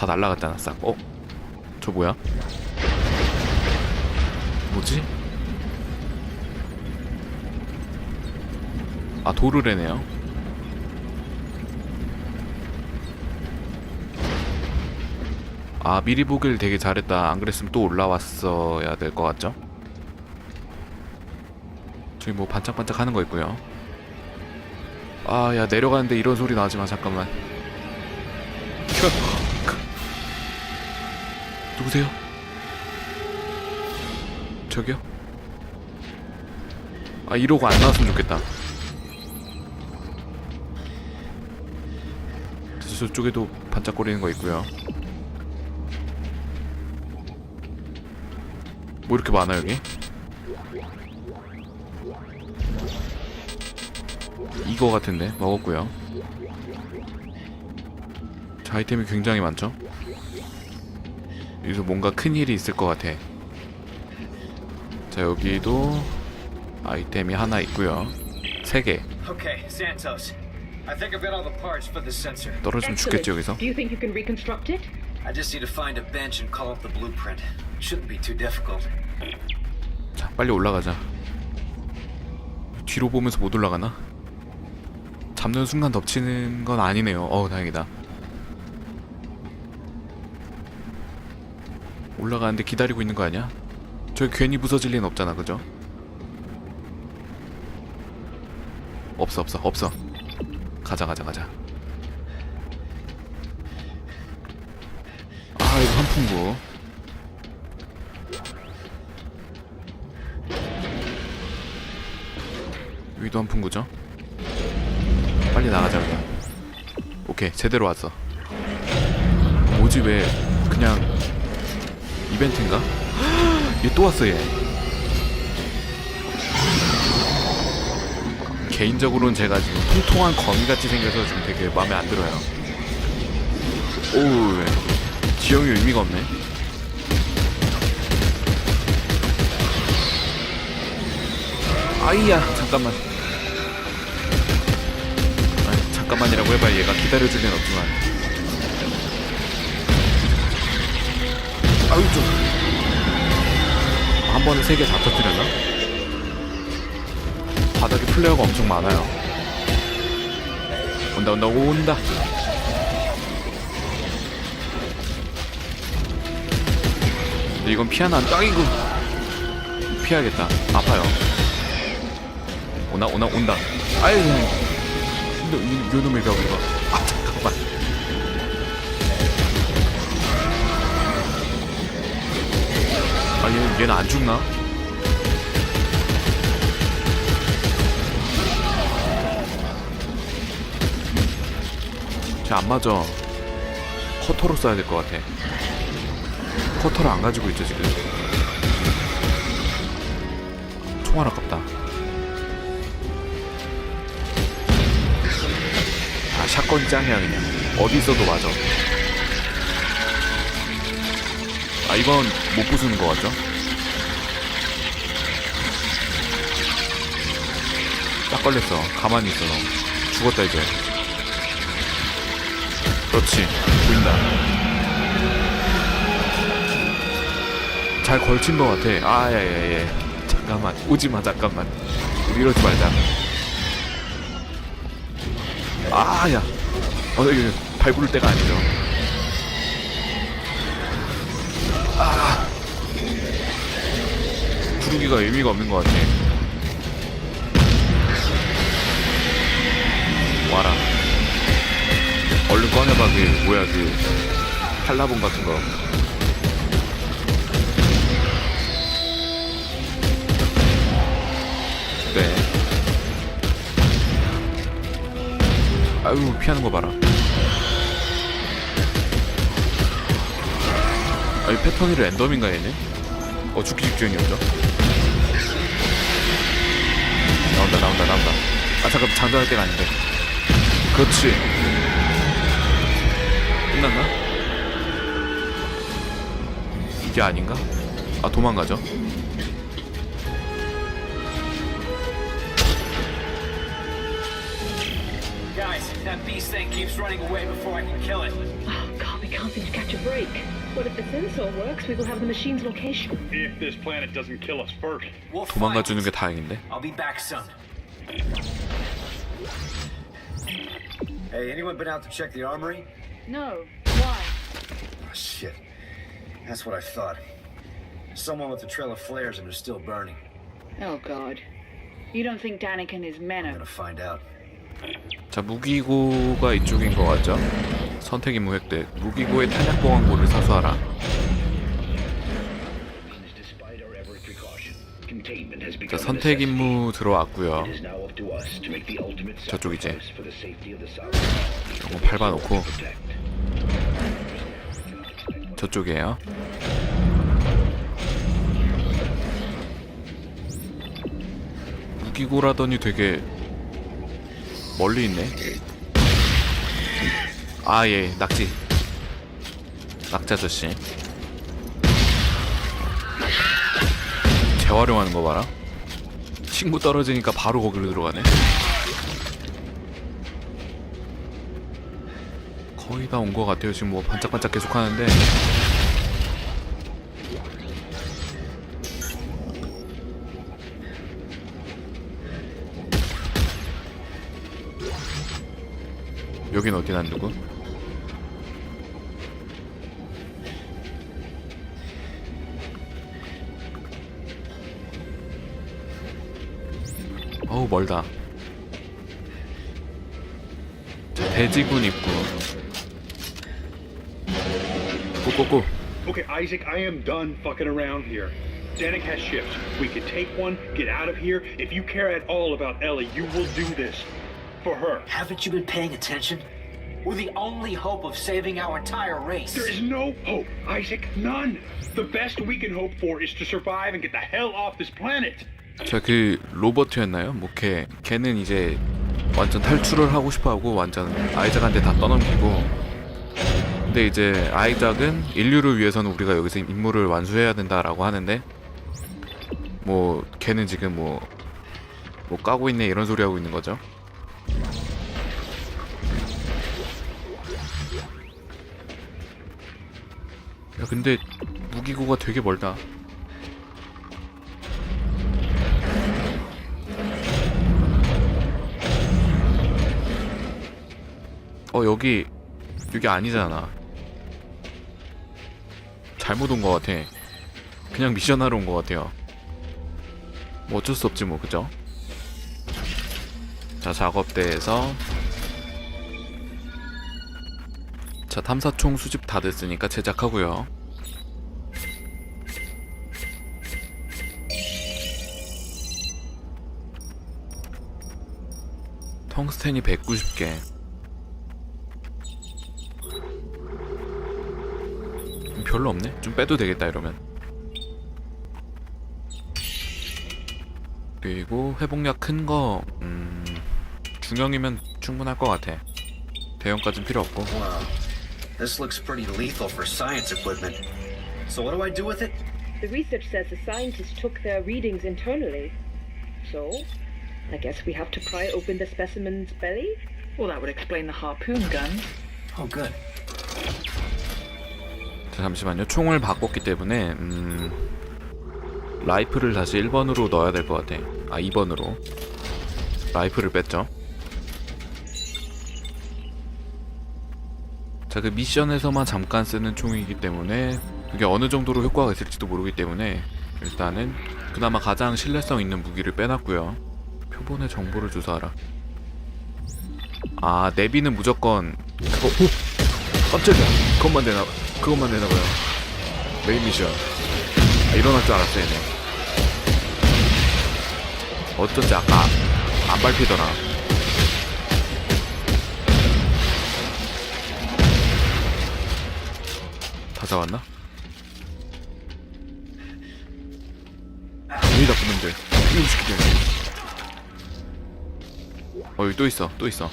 다 날라갔잖아 싹 어? 저 뭐야? 뭐지? 아 도르래네요 아 미리 보길 되게 잘했다 안 그랬으면 또 올라왔어야 될 것 같죠? 저기 뭐 반짝반짝 하는 거 있고요 아 야 내려가는데 이런 소리 나지마 잠깐만 누구세요? 저기요? 아 이러고 안 나왔으면 좋겠다 저쪽에도 반짝거리는 거 있고요 뭐 이렇게 많아 여기? 이거 같은데 먹었고요 자 아이템이 굉장히 많죠? 여기서 뭔가 큰 일이 있을 것 같아 자 여기도 아이템이 하나 있고요 세개 Okay, Santos. I think I've got all the parts for the sensor. 떨어지면 죽겠지 여기서 Do you think you can reconstruct it? I just need to find a bench and call up the blueprint. Shouldn't be too difficult. 자 빨리 올라가자 뒤로 보면서 못 올라가나? 잡는 순간 덮치는 건 아니네요 어우 다행이다 올라가는데 기다리고 있는 거 아니야? 저기 괜히 부서질 리는 없잖아 그죠? 없어 없어 없어 가자 가자 가자 아 이거 한풍구 여기도 한풍구죠? 빨리 나가자 그냥 오케이 제대로 왔어 뭐지 왜 그냥 이벤트인가? 얘 또 왔어 얘. 개인적으로는 제가 지금 통통한 거미같이 생겨서 좀 되게 마음에 안 들어요. 오우 왜? 지형이 의미가 없네. 아이야 잠깐만. 아니, 잠깐만이라고 해봐. 얘가 기다려줄 리는 없지만 아유 좀한 번에 세 개 다 터뜨렸나? 바닥에 플레이어가 엄청 많아요. 온다 온다 온다. 근데 이건 피하나 안 아이고. 피해야겠다. 아파요. 오나 오나 온다. 이- 요놈의 벽 이거 아 잠깐만 아 얘, 얘는 안 죽나? 쟤안 맞아. 커터로 써야 될 것 같아. 커터를 안 가지고 있죠 지금. 총알 아깝다. 아 샷건 짱이야 그냥. 어디 있어도 맞아 아 이건 못 부수는 것 같죠? 딱 걸렸어. 가만히 있어 너. 죽었다 이제. 그렇지. 보인다. 잘 걸친 것 같아. 아야야야. 잠깐만. 오지마 잠깐만. 우리 이러지 말자. 아야. 어 이거 밟을 때가 아니죠 부르기가 의미가 없는 것 같아 와라 얼른 꺼내봐 그 뭐야 그 한라봉 같은 거 네. 아유 피하는 거 봐라. 아이 패턴이 랜덤인가 얘네? 어 죽기 직전이었죠? 나온다 나온다 나온다. 아 잠깐 장전할 때가 아닌데. 그렇지. 끝났나? 이게 아닌가? 아 도망가죠? Guys, that beast thing keeps running away before I can kill it. Oh, God, we can't seem to catch a break. But if the sensor works, we will have the machine's location. If this planet doesn't kill us first. We'll 도망가 find 주는 it. 게 다행인데. I'll be back soon. Hey, anyone been out to check the armory? No. Why? Oh, shit. That's what I thought. Someone with a trail of flares and they're still burning. Oh, God. You don't think Danik and his men I'm are. gonna find out. 자 무기고가 이쪽인 것 같죠? 선택 임무 획득. 무기고의 탄약 보관고를 사수하라. 자 선택. 임무 of the South. 이거 밟아놓고. 저쪽이에요. 무기고라더니 되게 멀리 있네. 아, 예, 낙지. 낙지 아저씨. 재활용하는 거 봐라. 친구 떨어지니까 바로 거기로 들어가네. 거의 다온거 같아요. 지금 뭐 반짝반짝 계속 하는데. 여긴 어디 난 누구? 어우 멀다. 자, 대지군 입구. 고고고. Okay, Isaac, I am done fucking around here. Danik has ships. We can take one, get out of here. If you care at all about Ellie, you will do this. For her. Haven't you been paying attention? We're the only hope of saving our entire race. There is no hope, Isaac. None. The best we can hope for is to survive and get the hell off this planet. 자 그 로버트였나요? 뭐 걔 걔는 이제 완전 탈출을 하고 싶어하고 완전 아이작한테 다 떠넘기고 근데 이제 아이작은 인류를 위해서는 우리가 여기서 임무를 완수해야 된다라고 하는데 뭐 걔는 지금 뭐뭐 까고 있네 이런 소리 하고 있는 거죠. 야 근데 무기고가 되게 멀다. 어 여기 여기 아니잖아. 잘못 온 것 같아. 그냥 미션 하러 온 것 같아요. 뭐 어쩔 수 없지 뭐 그죠? 자 작업대에서 자 탐사총 수집 다 됐으니까 제작하고요 텅스텐이 190개 별로 없네. 좀 빼도 되겠다 이러면. 그리고 회복약 큰 거, 음, 중형이면 충분할 것 같아. 대형까진 필요 없고. This looks pretty lethal for science equipment. So what do I do with it? The research says the scientists took their readings internally. So, I guess we have to pry open the specimen's belly? Well, that would explain the harpoon gun. Oh, good. 자, 잠시만요. 총을 바꿨기 때문에, 음, 라이프를 다시 1번으로 넣어야 될 것 같아. 아, 2번으로. 라이프를 뺐죠. 자, 그 미션에서만 잠깐 쓰는 총이기 때문에 그게 어느 정도로 효과가 있을지도 모르기 때문에 일단은 그나마 가장 신뢰성 있는 무기를 빼놨고요. 표본의 정보를 조사하라. 아, 내비는 무조건 그거 오! 깜짝이야. 그것만 되나 그것만 되나 봐요. 메인 미션. 아, 일어날 줄 알았어 얘네. 어쩐지 아까 안 밟히더라. 잡았나? 이 나쁜 놈들. 이놈 새끼들. 어 여기 또 있어. 또 있어.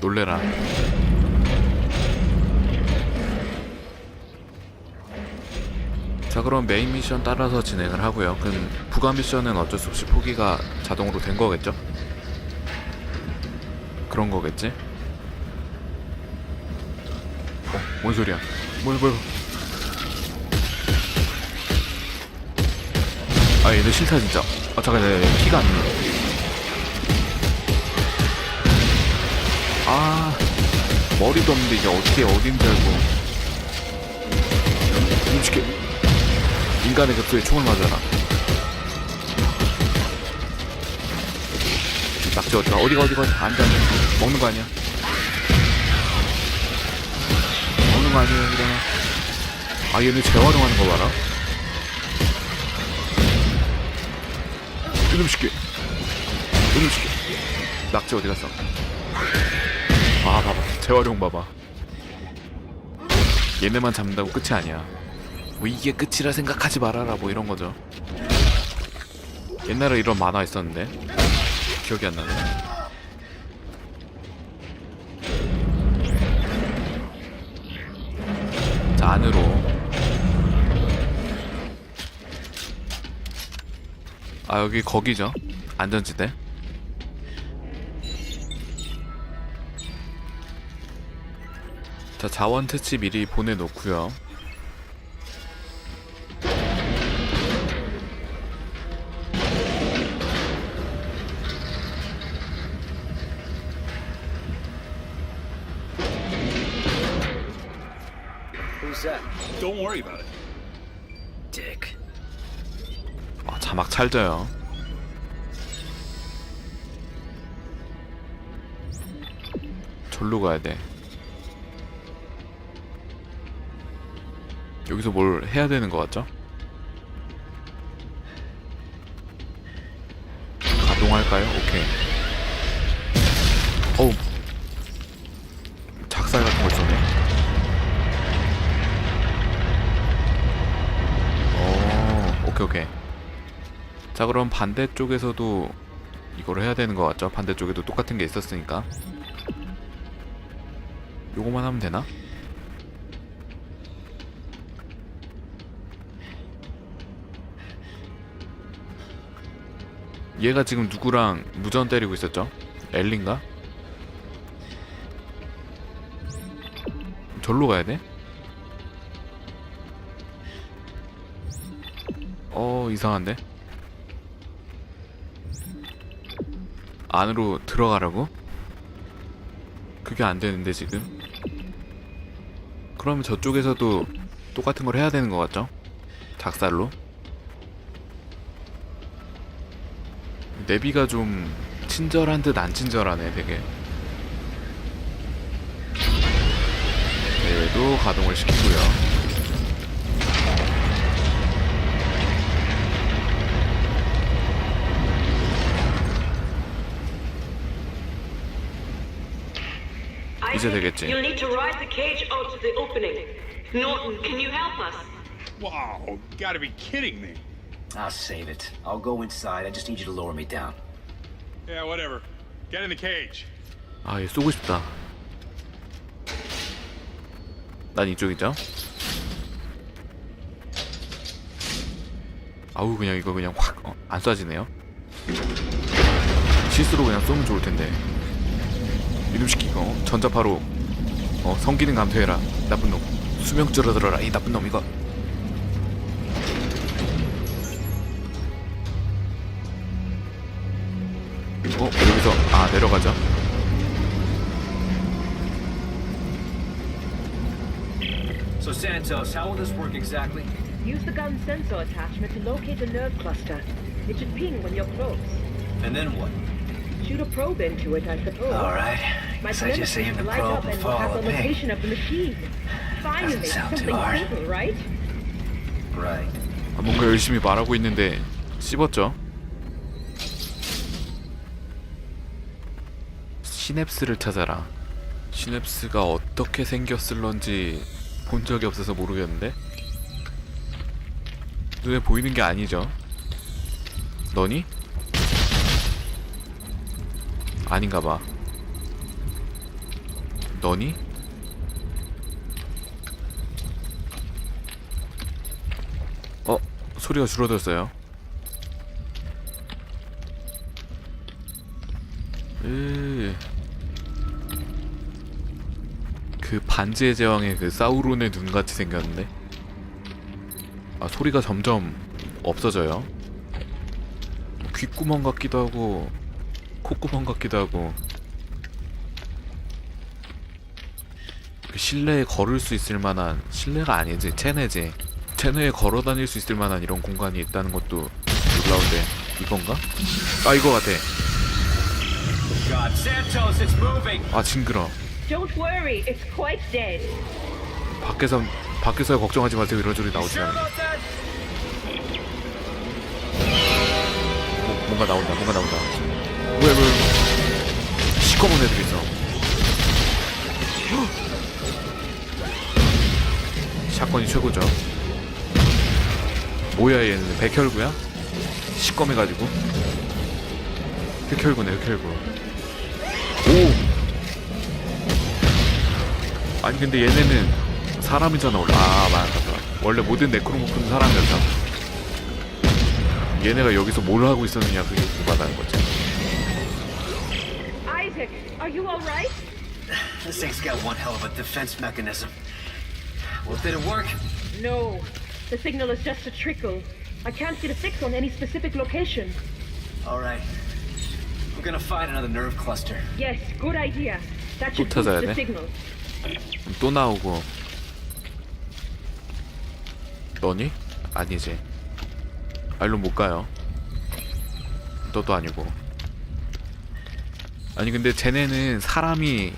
놀래라. 자자 그럼 메인 미션 따라서 진행을 하고요. 그럼 부가 미션은 어쩔 수 없이 포기가 자동으로 된 거겠죠? 그런 거겠지? 어, 뭔 소리야? 뭘, 뭘? 아, 얘네 싫다 진짜. 아, 잠깐, 내 키가 안 눌러. 아, 머리도 없는데 이게 어떻게 어딘지 알고. 움직여. 인간의 격수에 총을 맞아라. 낙지 어디가? 어디가 어디가? 돼. 먹는 거 아니야? 먹는 거 아니에요, 이러나? 아, 얘네 재활용하는 거 봐라. 이놈 시끼. 이놈 시끼. 낙지 어디 갔어? 아, 봐봐. 재활용 봐봐. 얘네만 잡는다고 끝이 아니야. 뭐 이게 끝이라 생각하지 말아라 뭐 이런 거죠. 옛날에 이런 만화 있었는데 기억이 안 나네. 자 안으로. 아 여기 거기죠? 안전지대? 자 자원 퇴치 미리 보내놓고요 worry about it. Dick. 아, 자막 찰져요 절로 가야 돼 여기서 뭘 해야 되는 것 같죠? 가동할까요? 자 그럼 반대쪽에서도 이거를 해야 되는 것 같죠? 반대쪽에도 똑같은 게 있었으니까 요거만 하면 되나? 얘가 지금 누구랑 무전 때리고 있었죠? 엘린가? 절로 가야 돼? 어 이상한데? 안으로 들어가라고? 그게 안 되는데 지금? 그러면 저쪽에서도 똑같은 걸 해야 되는 것 같죠? 작살로? 내비가 좀 친절한 듯 안 친절하네 되게 얘도 가동을 시키고요 이제 되겠지 You'll need to ride the cage out to the opening. Norton, can you help us? Wow, gotta be kidding me. I'll save it. I'll go inside. I just need you to lower me down. Yeah, whatever. Get in the cage. 아, 얘 쏘고 싶다. 난 이쪽이죠? 아우, 그냥 이거 그냥 확, 어, 안 쏴지네요. 실수로 그냥 쏘면 좋을 텐데. 이놈 시키고, 어, 전자파로, 어, 성기능 감퇴해라. 나쁜 놈. 수명 줄어들어라. 이 나쁜 놈, 이거. 어, 여기서, 아, 내려가죠. So, Santos, how will this work exactly? Use the gun sensor attachment to locate a nerve cluster. It should ping when you're close. And then what? Shoot a probe into it, I suppose. All right. My Guess I just aim the probe and follow the location of the machine. Finally, Doesn't sound too hard. simple, right? Right. 아, 뭔가 열심히 말하고 있는데 씹었죠? 시냅스를 찾아라. 시냅스가 어떻게 생겼을런지 본 적이 없어서 모르겠는데 눈에 보이는 게 아니죠? 너니? 아닌가 봐. 너니? 소리가 줄어들었어요. 으. 그 반지의 제왕의 그 사우론의 눈 같이 생겼는데. 아 소리가 점점 없어져요. 귓구멍 같기도 하고 콧구멍 같기도 하고. 그 실내에 걸을 수 있을 만한 실내가 아니지 체내지 체내에 걸어 다닐 수 있을 만한 이런 공간이 있다는 것도 놀라운데 이건가? 아 이거 같아. 아 징그러 Don't worry, it's quite dead. 밖에서 밖에서 걱정하지 마세요 이런 소리 나오지 않아? 뭐, 뭔가 나온다 뭔가 나온다 왜 왜 시꺼먼 애들 있어. 헉! 샷건이 최고죠. 뭐야 얘는 백혈구야? 시꺼매가지고? 흑혈구네 흑혈구. 오! 아니 근데 얘네는 사람이잖아 원래 아 맞다 맞다 원래 모든 네크로모프는 사람이었다. 얘네가 여기서 뭘 하고 있었느냐 그게 궁금하다는 거지 are you alright? This thing's got one hell of a defense mechanism. Well, did it work? No. The signal is just a trickle. I can't see the fix on any specific location. All right. I'm gonna find another nerve cluster. Yes, good idea. That should 또 boost 찾아야 the 돼? signal. 또 나오고 너니? 아니지 알로 못 가요 너도 아니고 아니 근데 쟤네는 사람이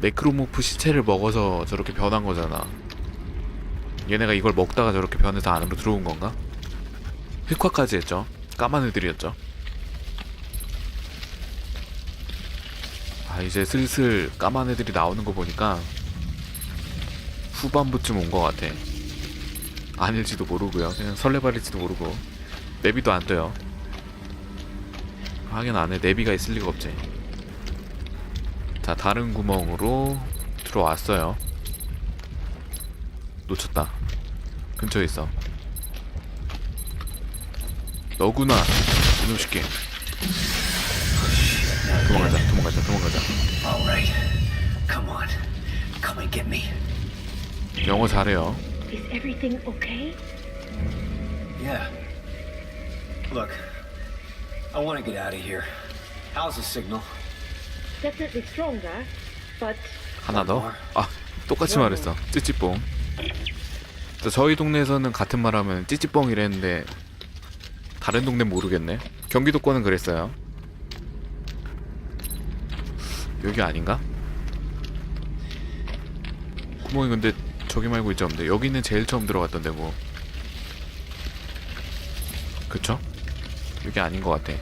네크로모프 시체를 먹어서 저렇게 변한 거잖아. 얘네가 이걸 먹다가 저렇게 변해서 안으로 들어온 건가? 흑화까지 했죠. 까만 애들이었죠. 아 이제 슬슬 까만 애들이 나오는 거 보니까 후반부쯤 온거 같아. 아닐지도 모르고요. 그냥 설레발일지도 모르고. 내비도 안 떠요 하긴 안에 내비가 있을 리가 없지 자 다른 구멍으로 들어왔어요 놓쳤다 근처에 있어 너구나 이놈 새끼 도망가자 도망가자 도망가자 All right. Come on. Come and get me. 영어 잘해요 Is everything okay? Yeah. Look, I want to get out of here. How's the signal? Definitely stronger, but 하나 더? 아 똑같이 말했어 찌찌뽕 자, 저희 동네에서는 같은 말 하면 찌찌뽕이랬는데 다른 동네 모르겠네 경기도 권은 그랬어요 여기 아닌가? 구멍이 근데 저기 말고 있지 없는데 여기는 제일 처음 들어갔던데 뭐 그쵸? 여기 아닌 것 같아.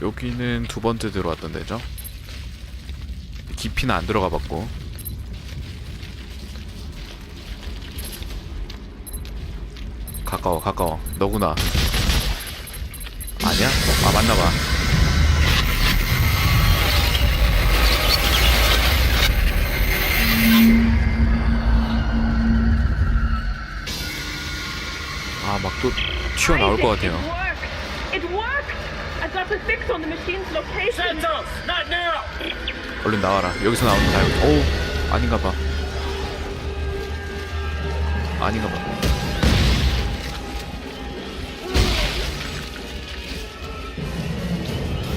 여기는 두 번째 들어왔던 데죠? 깊이는 안 들어가 봤고. 가까워 가까워. 너구나. 아니야? 아 맞나봐. 아막또 튀어나올 것 같아요! 얼른 나와라 여기서 알고 오 아닌가 봐 아닌가 봐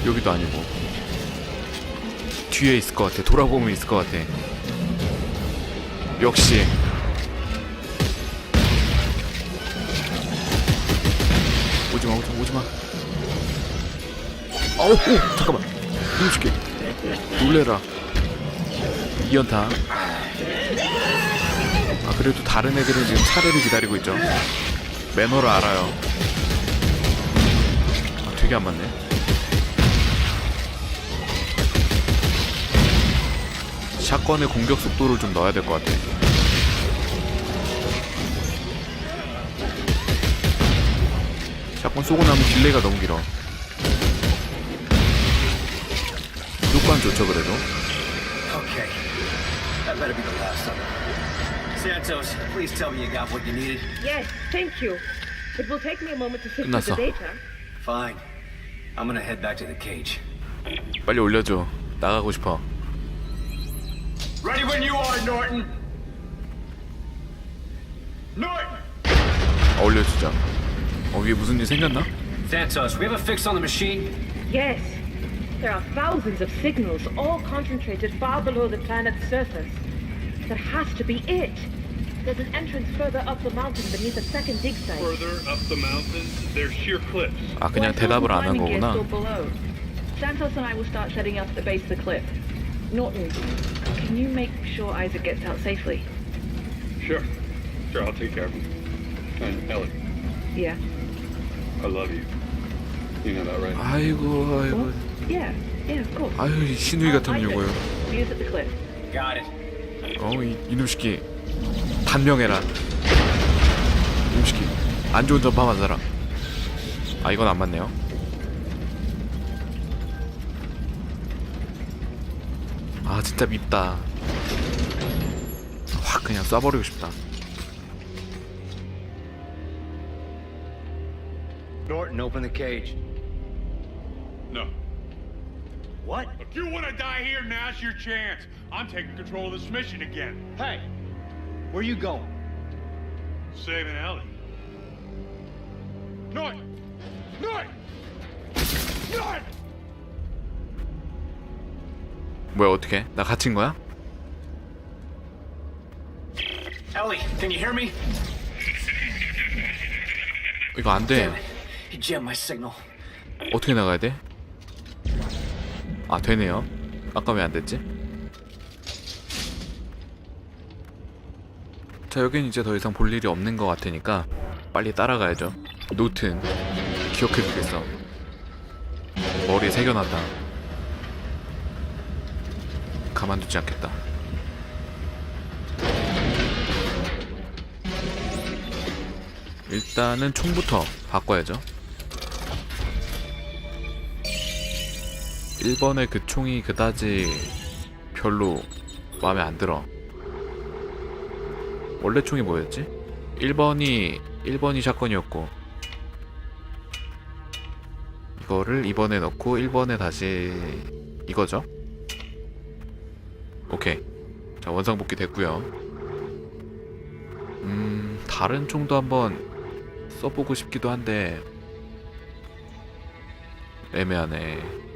여기도 아니고 뒤에 있을 것 같아 돌아보면 있을 것 같아 역시 오지마 오지마 오지마. 어우 오, 잠깐만. 이거 줄게. 놀래라. 이연타. 아 그래도 다른 애들은 지금 차례를 기다리고 있죠. 매너를 알아요. 아 되게 안 맞네. 샷건의 공격 속도를 좀 넣어야 될 것 같아 샷건 쏘고 나면 딜레이가 너무 길어 효과는 좋죠 그래도 Okay. That better be the last of them. Santos, please tell me you got what you needed. Yes, thank you. It will take me a moment to sift through 끝났어. the data. Fine. I'm gonna head back to the cage. 빨리 올려줘. 나가고 싶어. Ready when you are, Norton. Norton! 아, 올려주자. 어 위에 무슨 일 생겼나? Santos, we have a fix on the machine. Yes. There are thousands of signals, all concentrated far below the planet's surface. That has to be it. There's an entrance further up the mountain beneath a second dig site. Further up the mountains, there's sheer cliffs. 아 그냥 One 대답을 안 한 climbing gear 거구나. still below. Santos and I will start setting up at the base of the cliff. Norton, can you make sure Isaac gets out safely? Sure. Sure, I'll take care of him. And Ellie, Yeah. I love you. You know that, right? 아이고 아이고. Yeah. Yeah, of course. 아유 이 신우이 같은 Isaac, 요거요. Views at the cliff. Got it. 어이 이놈 새끼 단명해라. 이놈 새끼 안 좋은 점파만 살아. 아 이건 안 맞네요. 아 진짜 밉다. 확 그냥 쏴버리고 싶다. Norton, open the cage. No. What? If you want to die here, now's your chance. I'm taking control of this mission again. Hey, where you going? Saving Ellie. Norton! Norton! Norton! 뭐야 어떻게? 나 갇힌 거야? Ellie, can you hear me? 이거 안 돼. You jammed my. 어떻게 나가야 돼? 아 되네요. 아까 왜 안 됐지? 자 여긴 이제 더 이상 볼 일이 없는 것 같으니까 빨리 따라가야죠. 노튼 기억해두겠어. 머리에 새겨놨다. 가만두지 않겠다. 일단은 총부터 바꿔야죠. 1번의 그 총이 그다지 별로 마음에 안 들어. 원래 총이 뭐였지? 1번이 1번이 샷건이었고 이거를 2번에 넣고 1번에 다시 이거죠? 오케이. 자, 원상복귀 됐고요. 음, 다른 총도 한번 써보고 싶기도 한데 애매하네.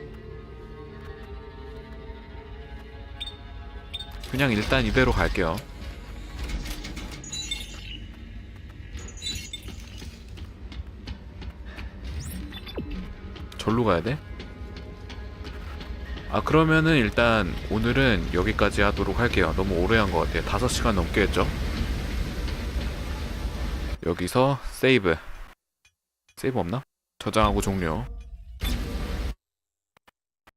그냥 일단 이대로 갈게요. 절로 가야 돼? 아 그러면은 일단 오늘은 여기까지 하도록 할게요. 너무 오래 한 것 같아요. 5시간 넘게 했죠? 여기서 세이브 세이브 없나? 저장하고 종료